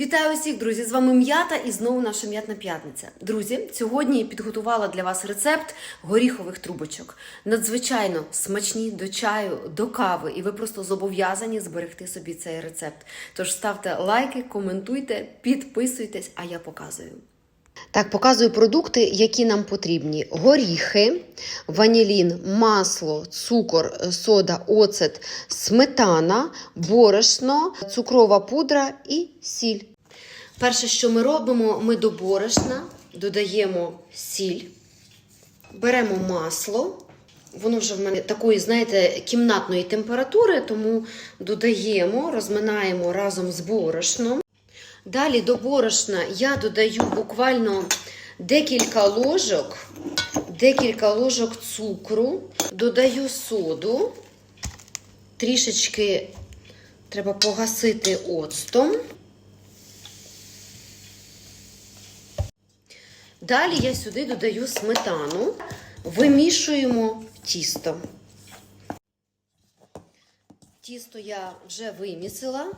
Вітаю усіх, друзі! З вами м'ята і знову наша м'ятна п'ятниця. Друзі, сьогодні підготувала для вас рецепт горіхових трубочок. Надзвичайно смачні до чаю, до кави, і ви просто зобов'язані зберегти собі цей рецепт. Тож ставте лайки, коментуйте, підписуйтесь, а я показую. Так, показую продукти, які нам потрібні: горіхи, ванілін, масло, цукор, сода, оцет, сметана, борошно, цукрова пудра і сіль. Перше, що ми робимо, ми до борошна додаємо сіль, беремо масло. Воно вже в мене такої, знаєте, кімнатної температури, тому додаємо, розминаємо разом з борошном. Далі до борошна я додаю буквально декілька ложок, декілька ложок цукру, додаю соду, трішечки треба погасити оцтом. Далі я сюди додаю сметану, вимішуємо тісто. Тісто я вже вимісила.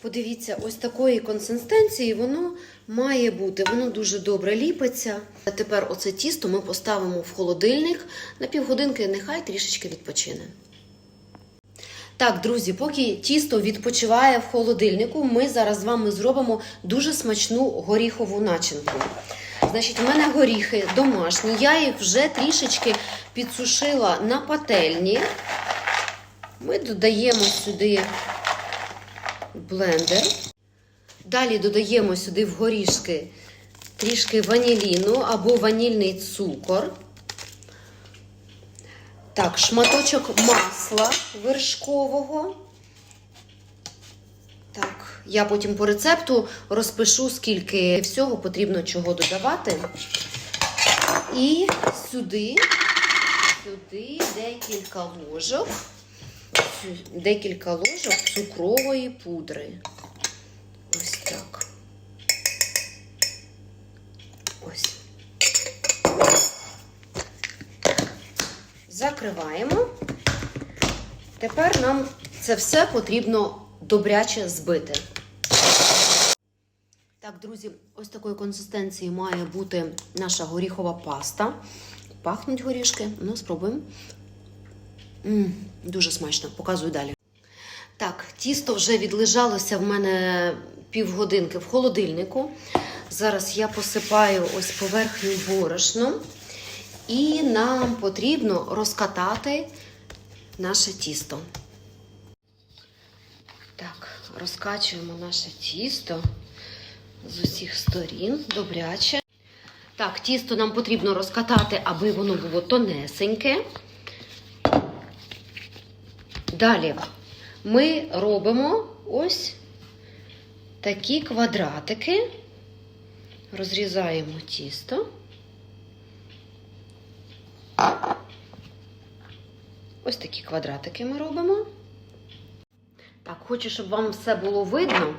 Подивіться, ось такої консистенції воно має бути. Воно дуже добре ліпиться. А тепер оце тісто ми поставимо в холодильник на півгодинки, нехай трішечки відпочине. Так, друзі, поки тісто відпочиває в холодильнику, ми зараз з вами зробимо дуже смачну горіхову начинку. Значить, у мене горіхи домашні. Я їх вже трішечки підсушила на пательні. Ми додаємо сюди блендер. Далі додаємо сюди в горішки трішки ваніліну або ванільний цукор. Так, шматочок масла вершкового. Я потім по рецепту розпишу, скільки всього потрібно чого додавати. І сюди, сюди декілька ложок, декілька ложок цукрової пудри. Ось так. Ось. Закриваємо. Тепер нам це все потрібно добряче збити. Друзі, ось такої консистенції має бути наша горіхова паста. Пахнуть горішки. Ну, спробуємо. М-м, дуже смачно, показую далі. Так, тісто вже відлежалося в мене півгодинки в холодильнику. Зараз я посипаю ось поверхню борошном. І нам потрібно розкатати наше тісто. Так, розкачуємо наше тісто з усіх сторін, добряче. Так, тісто нам потрібно розкатати, аби воно було тонесеньке. Далі ми робимо ось такі квадратики, розрізаємо тісто. Ось такі квадратики ми робимо. Так, хочу, щоб вам все було видно.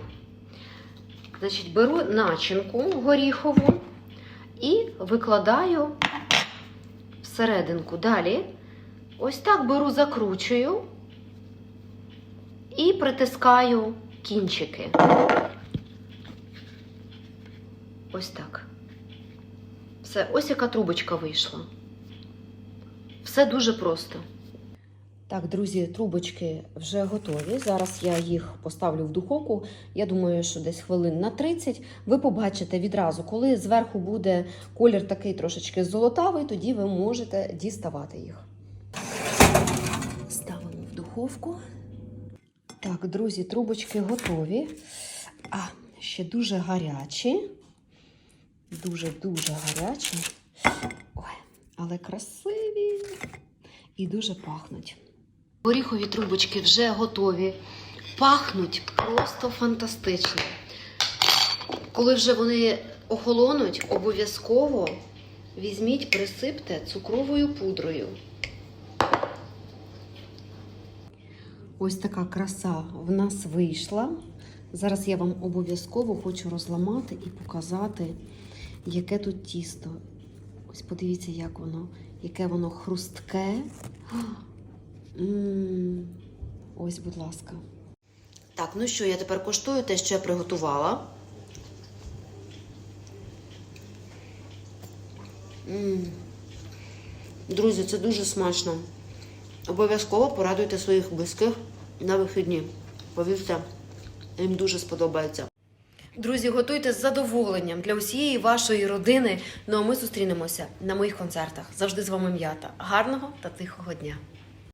Значить, беру начинку горіхову і викладаю всерединку. Далі ось так беру, закручую і притискаю кінчики. Ось так. Все, ось яка трубочка вийшла. Все дуже просто. Так, друзі, трубочки вже готові. Зараз я їх поставлю в духовку. Я думаю, що десь хвилин на 30. Ви побачите відразу, коли зверху буде колір такий трошечки золотавий, тоді ви можете діставати їх. Ставимо в духовку. Так, друзі, трубочки готові. А, ще дуже гарячі. Дуже-дуже гарячі. Ой, але красиві і дуже пахнуть. Горіхові трубочки вже готові. Пахнуть просто фантастично. Коли вже вони охолонуть, обов'язково візьміть, присипте цукровою пудрою. Ось така краса в нас вийшла. Зараз я вам обов'язково хочу розламати і показати, яке тут тісто. Ось подивіться, як воно, яке воно хрустке. Ось, будь ласка. Так, ну що, я тепер коштую те, що я приготувала. М -м Друзі, це дуже смачно. Обов'язково порадуйте своїх близьких на вихідні. Повірте, їм дуже сподобається. Друзі, готуйте з задоволенням для усієї вашої родини. Ну а ми зустрінемося на моїх концертах. Завжди з вами м'ята. Гарного та тихого дня!